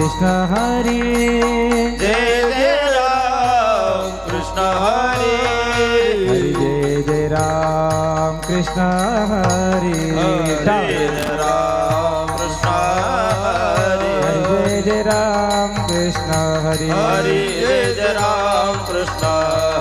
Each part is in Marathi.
कृष्ण हरी। जय जय राम कृष्ण हरी। हरी जय जय राम कृष्ण हरी। हरे राम कृष्ण हरी। हरी जय जय राम कृष्ण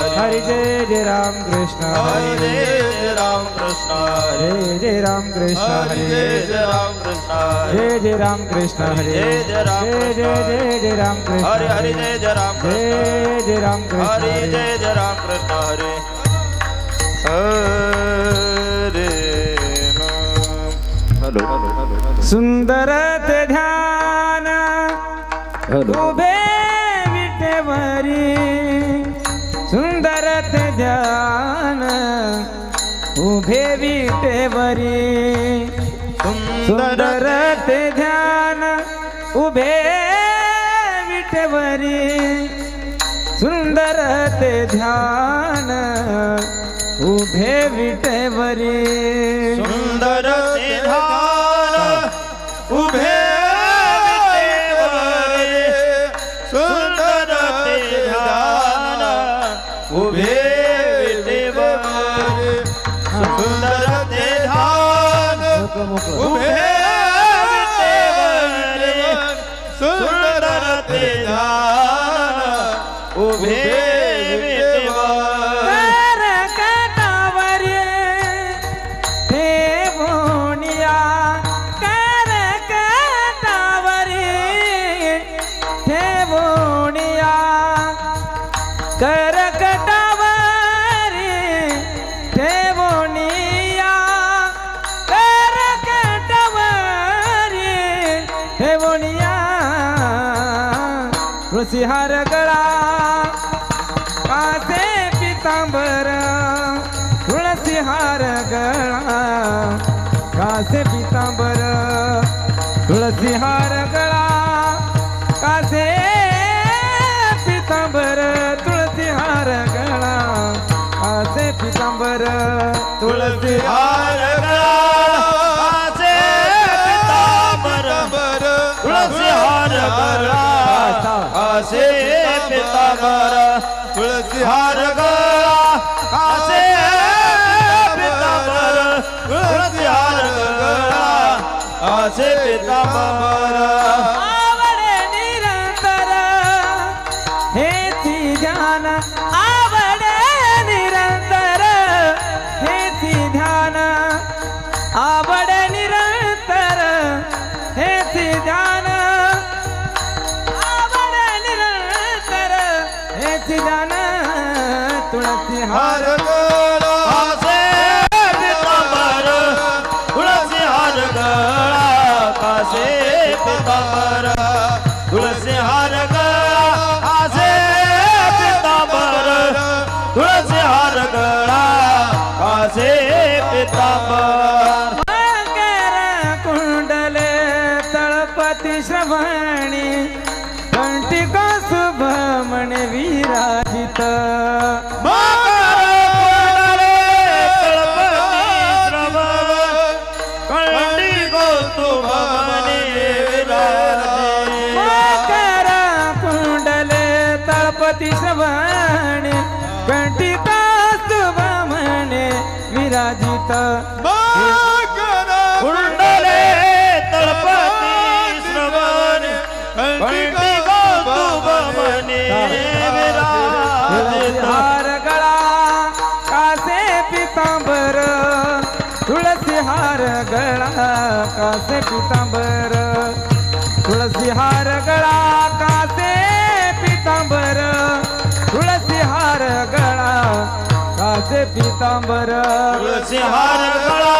हरी। हरि जय जय राम कृष्ण हरि। हरी जय जय राम कृष्ण हरि। हरी जय जय राम कृष्ण हरि। जय जय जय जय राम कृष्ण हरि जय जय राम जय जय राम जय राम कृष्ण हरि हरि। जय जय राम कृष्ण जय जय राम कृष्ण हरि हरी। जय जय राम कृष्ण हरि। हरे नाम हॅलो सुंदर ते ध्यान हॅलो उभे विटेवरी सुंदर ते ध्यान उभे विटेवरी सुंदर ते ध्यान उभे विठवरी सुंदर ते ध्यान उभे विटेवरी ध्यान उभे तुळशीहार गळा कासे पितांबर तुळसिहार गळा कासे पितांबर तुळसिहार गळा. काचे पितांबर. आवडे निरंतर हे ती ध्यान आवडे निरंतर हे ती ध्यान आवडे पितांबर. तुळसी हार गळा, काचे पितांबर. तुळसी हार गळा, काचे पितांबर. मकर कुंडले तळपती श्रवणी कंटिका शुभ विराजित तळपती श्रवणी कंटिका शुभ म्हणे विराजित कुंडले तळपती श्रवण कंठी कौस्तुभ मने विराजित. हार गळा कासे पितांबर तुळसी हार गळा कासे पितांबर पितांबर. तुळसी हार गळा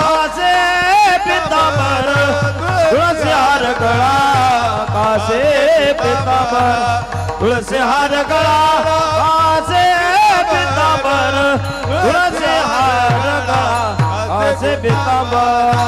कासे पितांबर. तुळसी हार गळा कासे पितांबर. तुळसी हार गळा कासे पितांबर. तुळसी हार गळा कासे पितांबर.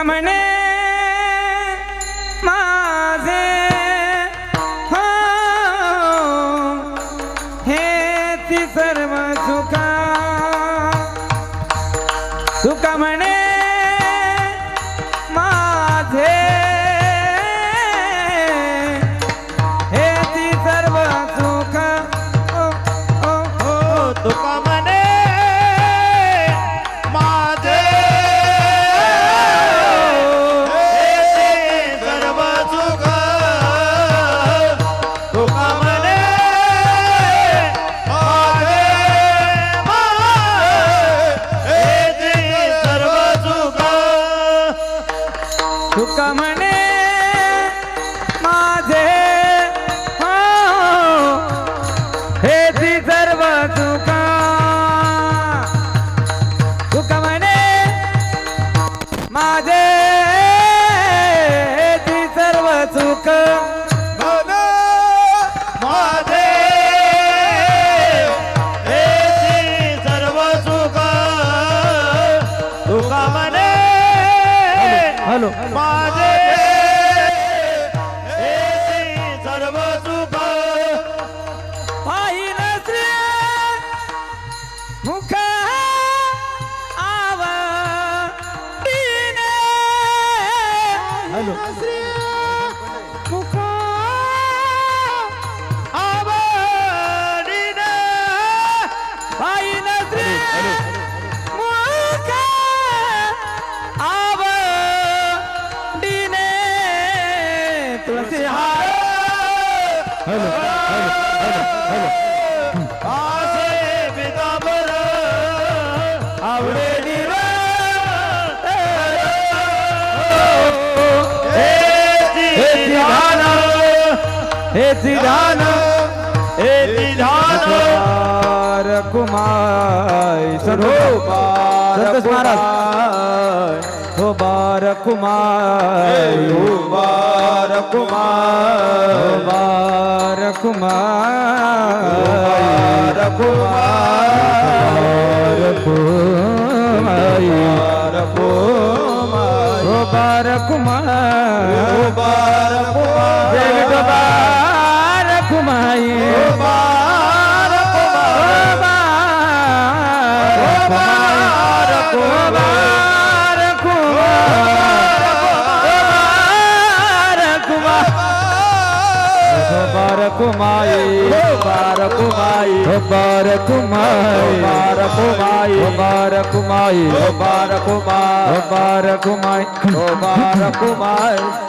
தமனே மா सर्व दुखा. तुका म्हणे माझे ती सर्व चुक हॅलो प्रतिहार आसे पिताबर आवडे हे ध्यान हे ध्यान कुमार सरोबा महाराज बार कुमार हो बार कुमार हो बार कुमार बार कुमार कुमाई बार कुमाई बार कुमाई बार कुमाई बार कुमाई बार कुमाई बार कुमाई बार कुमाई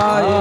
வாயு